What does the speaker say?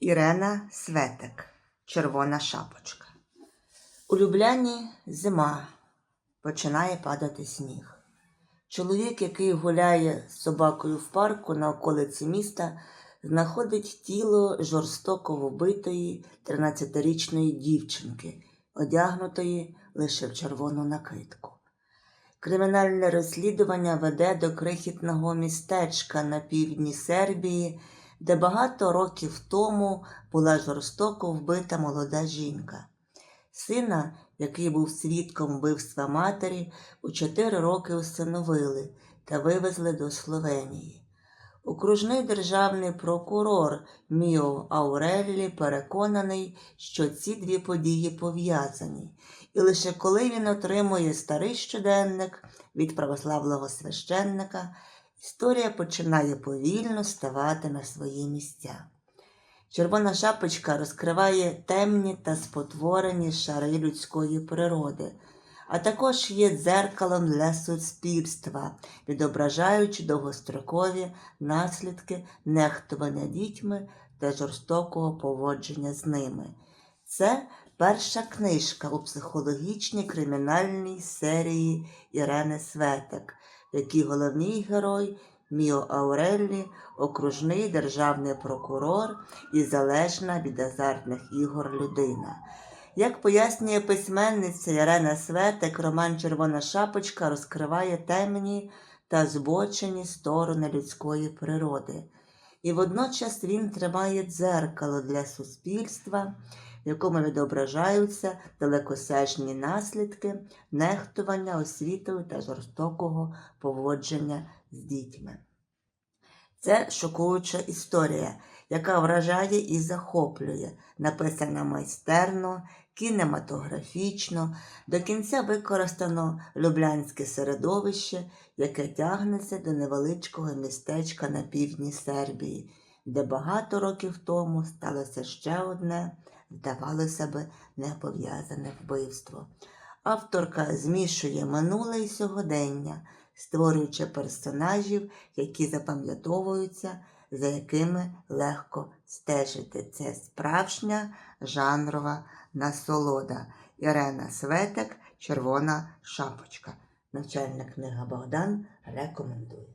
Ірена Светик. Червона шапочка. У Любляні зима. Починає падати сніг. Чоловік, який гуляє з собакою в парку на околиці міста, знаходить тіло жорстоко вбитої 13-річної дівчинки, одягнутої лише в червону накидку. Кримінальне розслідування веде до крихітного містечка на півдні Сербії, де багато років тому була жорстоко вбита молода жінка. Сина, який був свідком вбивства матері, у чотири роки усиновили та вивезли до Словенії. Окружний державний прокурор Міо Ауреллі переконаний, що ці дві події пов'язані, і лише коли він отримує старий щоденник від православного священника, історія починає повільно ставати на свої місця. Червона шапочка розкриває темні та спотворені шари людської природи, а також є дзеркалом для суспільства, відображаючи довгострокові наслідки нехтування дітьми та жорстокого поводження з ними. Це перша книжка у психологічній кримінальній серії Ірени Светик, в якій головний герой Міо Ауреллі, окружний державний прокурор і залежна від азартних ігор людина. Як пояснює письменниця Ірена Светик, роман Червона шапочка розкриває темні та збочені сторони людської природи. І водночас він тримає дзеркало для суспільства, в якому відображаються далекосяжні наслідки нехтування освітою та жорстокого поводження з дітьми. Це шокуюча історія, яка вражає і захоплює, написана майстерно, кінематографічно, до кінця використано люблянське середовище, яке тягнеться до невеличкого містечка на півдні Сербії, де багато років тому сталося ще одне, здавалося би, непов'язане вбивство. Авторка змішує минуле і сьогодення, створюючи персонажів, які запам'ятовуються, за якими легко стежити. Це справжня жанрова насолода. Ірена Светик, Червона шапочка. Навчальна книга Богдан рекомендує.